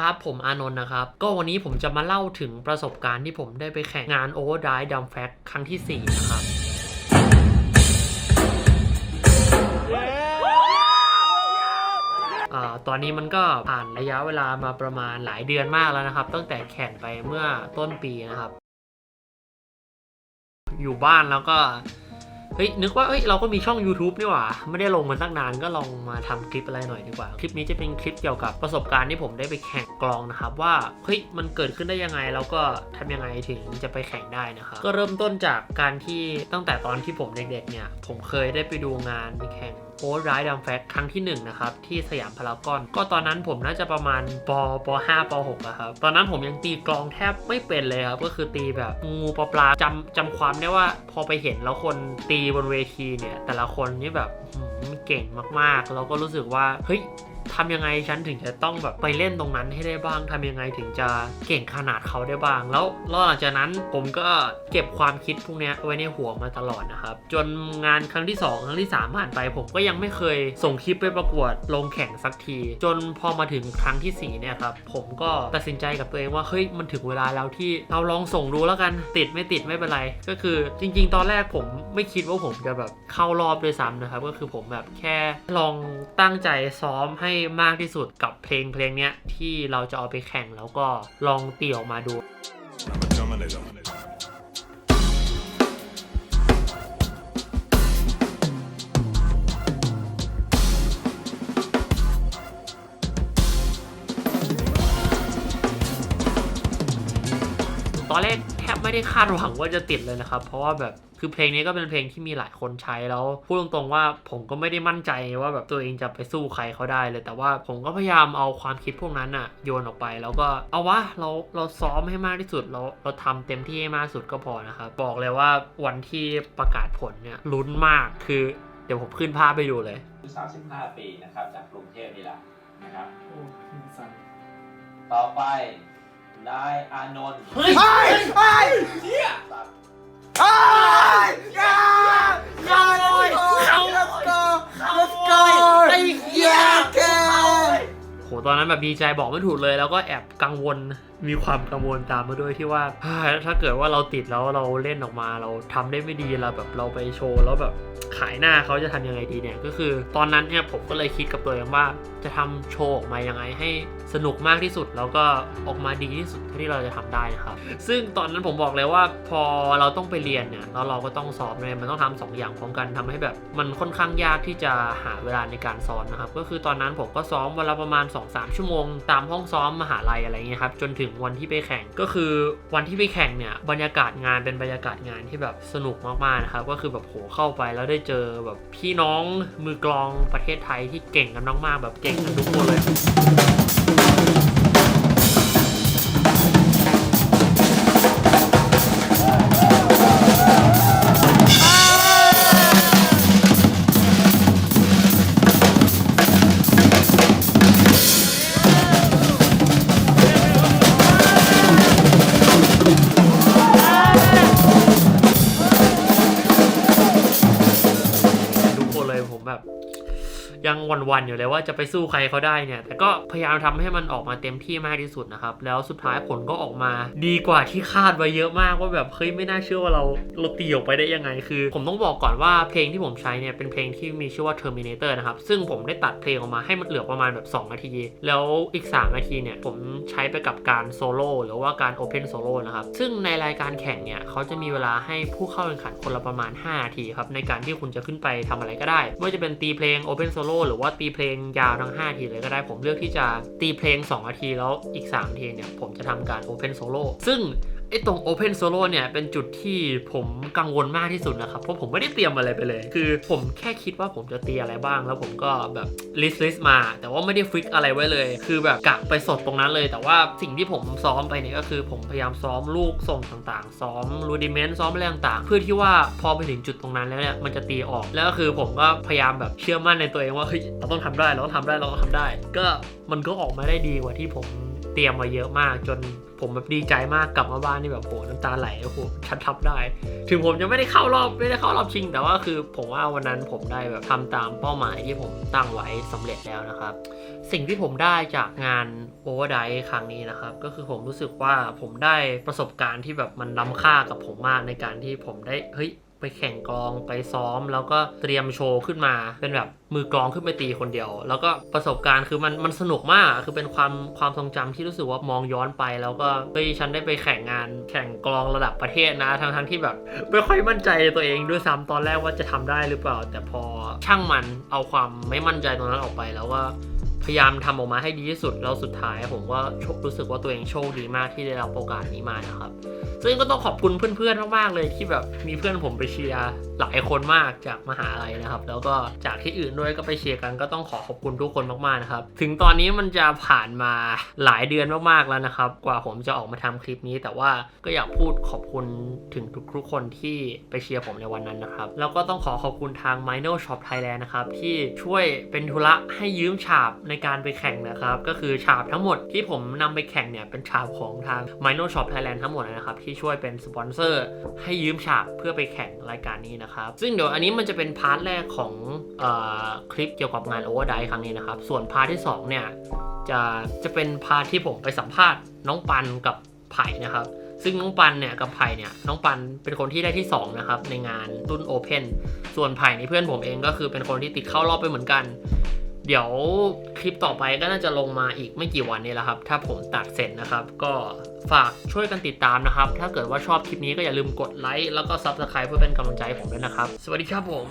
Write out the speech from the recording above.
ครับผมอานนท์นะครับ ก็วันนี้ผมจะมาเล่าถึงประสบการณ์ที่ผมได้ไปแข่งงาน Overdrive Dumb Fact ครั้งที่ 4 นะครับอ่าตอนนี้มันก็ผ่านระยะเวลามาประมาณหลายเดือนมากแล้วนะครับ ตั้งแต่แข่งไปเมื่อต้นปีนะครับ อยู่บ้านแล้วก็ เฮ้ยนึกว่าเฮ้ยเราก็มีช่อง YouTube นี่หว่า ไม่ได้ลงมาตั้งนานก็ลองมาทำคลิปอะไรหน่อยดีกว่า คลิปนี้จะเป็นคลิปเกี่ยวกับประสบการณ์ที่ผมได้ไปแข่งกลองนะครับ ว่าเฮ้ยมันเกิดขึ้นได้ยังไงแล้วก็ทำยังไงถึงจะไปแข่งได้นะครับก็เริ่มต้นจากการที่ตั้งแต่ตอนที่ผมเด็กๆเนี่ย ผมเคยได้ไปดูงานแข่ง โอ้ร้ายดัมแฟกครั้งที่1นะครับที่สยามพารากอน ก็ตอนนั้นผมน่าจะประมาณปปห้าปหกอะครับตอนนั้นผมยังตีกลองแทบไม่เป็นเลยครับก็คือตีแบบงูปลาปลาจำจำความได้ว่าพอไปเห็นแล้วคนตีบนเวทีเนี่ยแต่ละคนนี่แบบเก่งมากๆ แล้วก็รู้สึกว่าเฮ้ย ทำยังไงฉันถึงจะต้องแบบไปเล่นตรงนั้นให้ได้บ้างทำยังไงถึงจะเก่งขนาดเขาได้บ้าง แล้วหลังจากนั้นผมก็เก็บความคิดพวกนี้ไว้ในหัวมาตลอดนะครับ จนงานครั้งที่ 2 ครั้งที่ 3 ผ่านไป ผมก็ยังไม่เคยส่งคลิปไปประกวดลงแข่งสักที จนพอมาถึงครั้งทีสี่4เนี่ยครับผมก็ตัดสินใจกับตัวเองว่าเฮ้ยมันถึงเวลาแล้วที่เราลองส่งดูแล้วกันติดไม่ติดไม่เป็นไร ก็คือจริง ๆ ตอนแรกผมไม่คิดว่าผมจะแบบเข้ารอบด้วยซ้ำนะครับก็คือผมแบบแค่ลองตั้งใจซ้อมให้มากที่สุดกับเพลงเพลงนี้ที่เราจะเอาไปแข่งแล้วก็ลองตีออกมาดูตอนแรก ทบไม่ได้คาดหวังว่าจะติดเลยนะครับ เพราะว่าแบบคือเพลงนี้ก็เป็นเพลงที่มีหลายคนใช้แล้วพูดตรงๆว่าผมก็ไม่ได้มั่นใจว่าแบบตัวเองจะไปสู้ใครเขาได้เลย แต่ว่าผมก็พยายามเอาความคิดพวกนั้นอะโยนออกไป แล้วก็เอาวะเราเราซ้อมให้มากที่สุดเราเราทำเต็มที่ให้มากที่สุดก็พอนะครับบอกเลยว่าวันที่ประกาศผลเนี่ยลุ้นมากคือเดี๋ยวผมขึ้นภาพไปดูเลยอายุ35 ปีนะครับจากกรุงเทพนี่แหละนะครับโอ้สั่นต่อไป นายอานนท์เฮ้ยไอ้ไอ้ศักดิ์ไอ้ยาเข้าเลยเข้า let's go เข้า let's go ไอ้เหี้ย yeah แกโหตอนนั้นแบบดีใจบอกไม่ถูกเลยแล้วก็แอบกังวลมีความกังวลตามมาด้วยที่ว่าเฮ้ยถ้าเกิดว่าเราติดแล้วเราเล่นออกมาเราทำได้ไม่ดีเราแบบเราไปโชว์แล้วแบบขายหน้าเขาจะทำยังไงดีเนี่ยก็คือ ตอนนั้นเนี่ยผมก็เลยคิดกับตัวเองว่าจะทำโชว์ออกมายังไงให้สนุกมากที่สุด แล้วก็ออกมาดีที่สุดที่เราจะทำได้นะครับ ซึ่งตอนนั้นผมบอกเลยว่าพอเราต้องไปเรียนเนี่ยแล้วเราก็ต้องซ้อมเลยมันต้องทำสองอย่างพร้อมกันทำให้แบบ มันค่อนข้างยากที่จะหาเวลาในการซ้อมนะครับ ก็คือตอนนั้นผมก็ซ้อมวันละประมาณ 2-3 ชั่วโมง ตามห้องซ้อมมหาลัยอะไรเงี้ยครับจนถึงวันที่ไปแข่งก็คือวันที่ไปแข่งเนี่ยบรรยากาศงานเป็นบรรยากาศงานที่แบบสนุกมากๆนะครับก็คือแบบโหเข้าไปแล้วได้เจอแบบพี่น้องมือกลองประเทศไทยที่เก่งกันมากๆแบบเก่งกันทุกคนเลย ยังวันๆอยู่เลยว่าจะไปสู้ใครเขาได้เนี่ย แต่ก็พยายามทำให้มันออกมาเต็มที่มากที่สุดนะครับ แล้วสุดท้ายผลก็ออกมา ดีกว่าที่คาดไว้เยอะมากว่าแบบเฮ้ยไม่น่าเชื่อว่าเราเราตีออกไปได้ยังไง คือ ผมต้องบอกก่อนว่าเพลงที่ผมใช้เนี่ยเป็นเพลงที่มีชื่อว่า Terminator นะครับ ซึ่งผมได้ตัดเพลงออกมาให้มันเหลือประมาณแบบ 2 นาที แล้วอีก 3 นาทีเนี่ยผมใช้ไปกับการโซโล่หรือว่าการ Open Solo นะครับ ซึ่งในรายการแข่งเนี่ยเขาจะมีเวลาให้ผู้เข้าแข่งขันคนละประมาณ5นาทีครับในการที่คุณจะขึ้นไปทำอะไรก็ได้ไม่ว่าจะเป็นตีเพลง Open Solo หรือว่าตีเพลงยาวทั้ง 5 ทีเลยก็ได้ผมเลือกที่จะตีเพลง 2 นาทีแล้วอีก 3 ทีเนี่ย ผมจะทำการ Open Solo ซึ่ง ไอ้ตรง Open Solo เนี่ยเป็นจุดที่ผมกังวลมากที่สุดนะครับ เพราะผมไม่ได้เตรียมอะไรไปเลย คือผมแค่คิดว่าผมจะตีอะไรบ้าง แล้วผมก็แบบลิสต์ลิสต์มา แต่ว่าไม่ได้ฟิกอะไรไว้เลย คือแบบกะไปสดตรงนั้นเลย แต่ว่าสิ่งที่ผมซ้อมไปเนี่ยก็คือผมพยายามซ้อมลูกทรงต่างๆ ซ้อมรูดิเมนต์ซ้อมอะไรต่างๆ เพื่อที่ว่าพอไปถึงจุดตรงนั้นแล้วเนี่ยมันจะตีออก แล้วก็คือผมก็พยายามแบบเชื่อมั่นในตัวเองว่าเฮ้ยเราต้องทำได้เราต้องทำได้เราต้องทำได้ ก็มันก็ออกมาได้ดีกว่าที่ผม เตรียมมาเยอะมาก จนผมแบบดีใจมากกลับมาบ้านนี่แบบโหน้ำตาไหลโอ้โหชัดทับได้ ถึงผมจะไม่ได้เข้ารอบไม่ได้เข้ารอบชิง แต่ว่าคือผมว่าวันนั้นผมได้แบบทำตามเป้าหมายที่ผมตั้งไว้สำเร็จแล้วนะครับ สิ่งที่ผมได้จากงาน Overdrive ครั้งนี้นะครับ ก็คือผมรู้สึกว่าผมได้ประสบการณ์ที่แบบมันล้ำค่ากับผมมากในการที่ผมได้เฮ้ย ไปแข่งกลองไปซ้อม แล้วก็เตรียมโชว์ขึ้นมาเป็นแบบมือกลองขึ้นไปตีคนเดียว แล้วก็ประสบการณ์คือมันมันสนุกมากคือเป็นความความทรงจำที่รู้สึกว่ามองย้อนไป แล้วก็เฮ้ยฉันได้ไปแข่งงานแข่งกลองระดับประเทศนะทั้งทั้งที่แบบไม่ค่อยมั่นใจตัวเองด้วยซ้ำตอนแรกว่าจะทำได้หรือเปล่า แต่พอช่างมันเอาความไม่มั่นใจตรงนั้นออกไปแล้วก็พยายามทำออกมาให้ดีที่สุดแล้วสุดท้ายผมก็โชครู้สึกว่าตัวเองโชคดีมากที่ได้รับโอกาสนี้มานะครับ ซึ่งก็ต้องขอบคุณเพื่อนๆมากๆเลยที่แบบมีเพื่อนผมไปเชียร์หลายคนมากจากมหาลัยนะครับ แล้วก็จากที่อื่นด้วยก็ไปเชียร์กันก็ต้องขอขอบคุณทุกคนมากๆนะครับถึงตอนนี้มันจะผ่านมาหลายเดือนมากๆแล้วนะครับ กว่าผมจะออกมาทำคลิปนี้ แต่ว่าก็อยากพูดขอบคุณถึงทุกๆคนที่ไปเชียร์ผมในวันนั้นนะครับแล้วก็ต้องขอขอบคุณทาง m i n o Shop Thailand นะครับที่ช่วยเป็นธุระให้ยืมฉาบในการไปแข่งนะครับ ก็คือฉาบทั้งหมดที่ผมนำไปแข่งเนี่ยเป็นฉาบของทาง m i n o Shop Thailand ทั้งหมดนะครับที่ช่วยเป็นสปอนเซอร์ให้ยืมฉาบเพื่อไปแข่งรายการนี้นะครับ ซึ่งเดี๋ยวอันนี้มันจะเป็นพาร์ทแรกของออคลิปเกี่ยวกับงาน Overdrive ครั้งนี้นะครับ ส่วนพาร์ทที่2เนี่ยจะจะเป็นพาร์ทที่ผมไปสัมภาษณ์น้องปันกับไผ่นะครับซึ่งน้องปันเนี่ยกับไผ่เนี่ยน้องปันเป็นคนที่ได้ที่ 2 นะครับ ในงานรุ่น Open ส่วนไผ่ในเพื่อนผมเองก็คือเป็นคนที่ติดเข้ารอบไปเหมือนกัน เดี๋ยวคลิปต่อไปก็น่าจะลงมาอีกไม่กี่วันนี้แหละครับ ถ้าผมตัดเสร็จนะครับ ก็ฝากช่วยกันติดตามนะครับ ถ้าเกิดว่าชอบคลิปนี้ก็อย่าลืมกดไลค์แล้วก็ซับสไครป์เพื่อเป็นกำลังใจให้ผมด้วยนะครับ สวัสดีครับผม